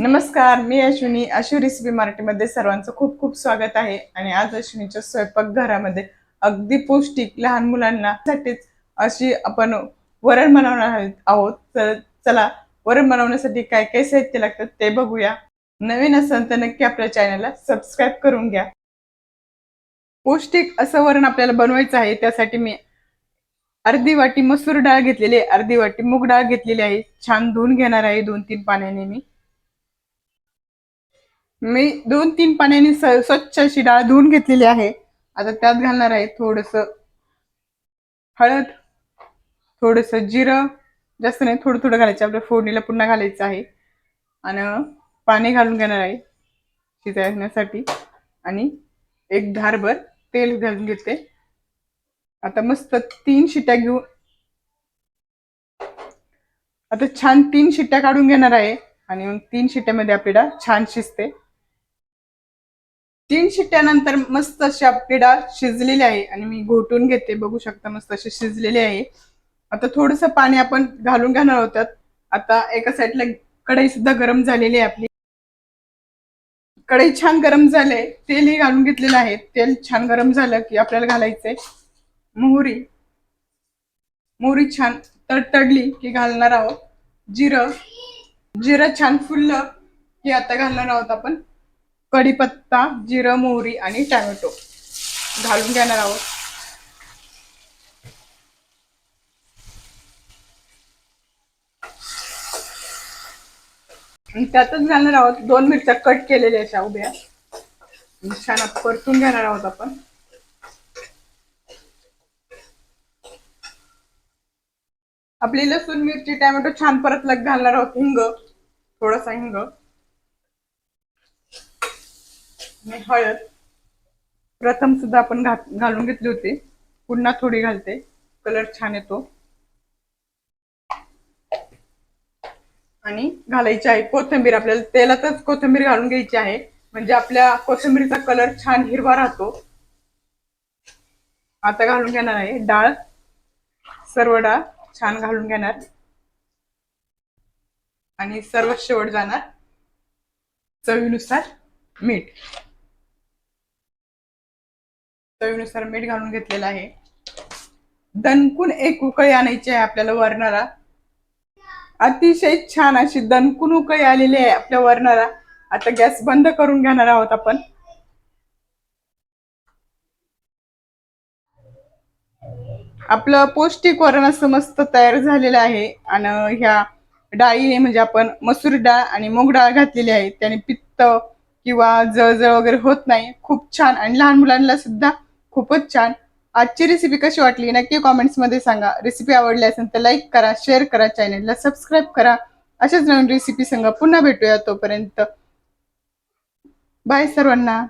नमस्कार मी अश्विनी. अश्वी रेसिपी मराठीमध्ये सर्वांचं खूप खूप स्वागत आहे. आणि आज अश्विनीच्या स्वयंपाकघरामध्ये अगदी पौष्टिक लहान मुलांना साठीच अशी आपण वरण बनवणार आहोत- आहोत. तर चला वरण बनवण्यासाठी काय काय साहित्य लागतं ते बघूया. नवीन असेल तर नक्की आपल्या चॅनलला सबस्क्राईब करून घ्या. पौष्टिक असं वरण आपल्याला बनवायचं आहे त्यासाठी मी अर्धी वाटी मसूर डाळ घेतलेली आहे. अर्धी वाटी मूग डाळ घेतलेली आहे. छान धुवून घेणार आहे दोन तीन पाण्याने मी. मी दोन तीन पाण्याने स्वच्छ अशी डाळ धुवून घेतलेली आहे. आता त्यात घालणार आहे थोडस हळद थोडस जिरं जास्त नाही थोडं थोडं घालायचं आपल्या फोडणीला पुन्हा घालायचं आहे. आणि पाणी घालून घेणार आहे शिजण्यासाठी आणि एक धारभर तेल घालून घेते. आता मस्त तीन शिट्या घेऊन आता छान तीन शिट्ट्या काढून घेणार आहे. आणि मग तीन शिट्ट्यामध्ये आपली डाळ छान शिजते. तीन शिट्ट्यानंतर मस्त अशी आपली डाळ शिजलेली आहे. आणि मी घोटून घेते बघू शकता मस्त अशी शिजलेली आहे. आता थोडस पाणी आपण घालून घेणार होतात आता एका साईडला कढई सुद्धा गरम झालेली आहे आपली. कढई छान गरम झाले तेलही घालून घेतलेलं आहे. तेल छान गरम झालं की आपल्याला घालायचंय. मोहरी. मोहरी छान तडतडली की घालणार आहोत. जिरं. जिरं छान फुललं की आता घालणार आहोत आपण. कढीपत्ता जिरं मोहरी आणि टॅमॅटो. घालून घेणार आहोत. त्यातच घालणार आहोत. दोन मिरच्या कट केलेल्या अशा उभ्या. छान परतून घेणार आहोत आपण. आपली लसूण मिरची टॅमॅटो छान परत लग घालणार आहोत. हिंग थोडासा हिंग. हळद. प्रथम सुद्धा आपण घात घालून घेतली होती. पुन्हा थोडी घालते. कलर छान येतो. आणि घालायची आहे कोथिंबीर. आपल्याला तेलातच कोथिंबीर घालून घ्यायची आहे. म्हणजे आपल्या कोथिंबीरीचा कलर छान हिरवा राहतो. आता घालून घेणार आहे डाळ. सर्व डाळ छान घालून घेणार. आणि सर्व शेवट जाणार चवीनुसार मीठ. चवीनुसार मीठ घालून घेतलेलं आहे. दणकून एक उकळी आणायची आहे आपल्याला वरणाला. अतिशय छान अशी दणकून उकळी आलेली आहे आपल्या वरणाला. आता गॅस बंद करून घेणार आहोत आपण. आपलं पौष्टिक वरण असं मस्त तयार झालेलं आहे. आणि ह्या डाळी म्हणजे आपण मसूर डाळ आणि मूग डाळ घातलेली आहे. त्याने पित्त किंवा जळजळ वगैरे होत नाही. खूप छान. आणि लहान मुलांना सुद्धा खूपच छान. आजची रेसिपी कशी वाटली? नक्की कॉमेंट्समध्ये सांगा. रेसिपी आवडली असेल तर लाईक करा शेअर करा चॅनलला सबस्क्राईब करा. अशाच नवीन रेसिपी संग पुन्हा भेटूया तोपर्यंत. बाय सर्वांना.